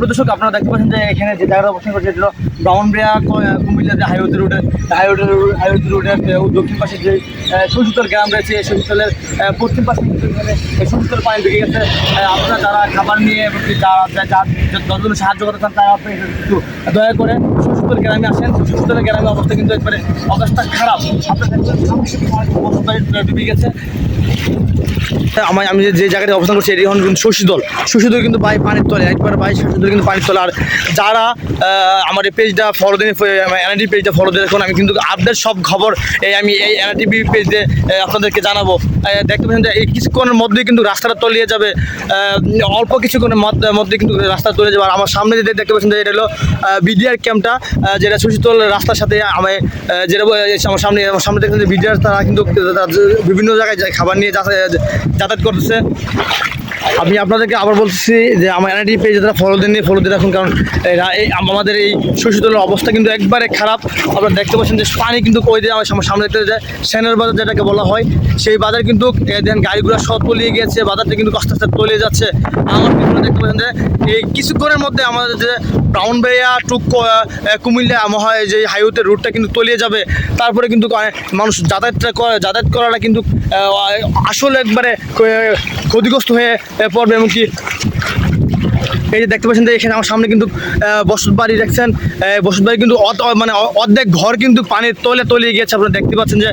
প্রদর্শক আপনারা দেখতে পাচ্ছেন যে এখানে যে জায়গাটা অবস্থান করছে এটা হলো ব্রাউনবেড়িয়া কুমিল্লা যে হাইওয়ে রোডে হাইওয়ে হাইওয়ে রোডের দক্ষিণ পাশে যে সশীতল গ্রাম রয়েছে, এই সশীতলের পশ্চিম পাশে সশীতল পানি ঢুকে গেছে। আপনারা যারা খাবার নিয়ে এবং কি যারা যা- যা- যা- যতজন সাহায্য করতে চান, তারা আপনি একটু দয়া করে সশীতল গ্রামে আসেন। সশীতল গ্রামের অবস্থা কিন্তু একবারে অবস্থা খারাপ। আপনারা ডুবে গেছে। আমি আমি যে- জায়গাটা অবস্থান করছি, এটি হল কিন্তু শশীদল। শশীদল কিন্তু বাই পানির তলে, একবার বাই শশীদল কিন্তু পানির তলে আর যারা আমার এই পেজটা ফলো দিন এনআইডি পেজটা ফলো দিয়ে দেখুন আমি কিন্তু আপডেট সব খবর এই আমি এই এনআইটিভি পেজ আপনাদেরকে জানাব। দেখতে পাচ্ছেন যে এই কিছুক্ষণের মধ্যেই কিন্তু রাস্তাটা তলিয়ে যাবে। অল্প কিছুক্ষণের মধ্য- মধ্যে কিন্তু রাস্তা তলিয়ে যাবে। আর আমার সামনে যে দেখতে পাচ্ছেন এটা হলো বিডিআর ক্যাম্পটা যেটা শশীতল রাস্তার সাথে আমি যেটা আমার সামনে আমার সামনে যে বিডিআর তারা কিন্তু বিভিন্ন জায়গায় খাবার নিয়ে যাতায়াত করতেছে। আমি আপনাদেরকে আবার বলছি যে আমার এনআইডি পেজ যারা ফলো দেননি ফলো দিয়ে রাখুন, কারণ এই আমাদের এই শশীতলের অবস্থা কিন্তু একবারে খারাপ। আপনারা দেখতে পাচ্ছেন যে পানি কিন্তু ওই দিয়ে আমার সামনে- দেখতে যায়। সেনের বাজার যেটাকে বলা হয়, সেই বাজার কিন্তু দেখেন গাড়িগুলো সব তলিয়ে গেছে, বাজারটা কিন্তু আস্তে আস্তে তলিয়ে যাচ্ছে। আমার কিন্তু দেখতে পাচ্ছেন যে এই কিছুক্ষণের মধ্যে আমাদের যে ব্রাউনবেড়িয়া টু ক- এ, কুমিল্লা মহায় যে হাইওয়েতে রুটটা কিন্তু তলিয়ে যাবে। তারপরে কিন্তু মানুষ যাতায়াতটা যাতায়াত করাটা কিন্তু আসলে একবারে ক্ষতিগ্রস্ত হয়ে পড়বে এমনকি। এই যে দেখতে পাচ্ছেন যে এখানে আমার সামনে কিন্তু বসত বাড়ি দেখছেন। বসত বাড়ি কিন্তু মানে অর্ধেক ঘর কিন্তু পানির তলে তলিয়ে গিয়েছে আপনারা দেখতে পাচ্ছেন যে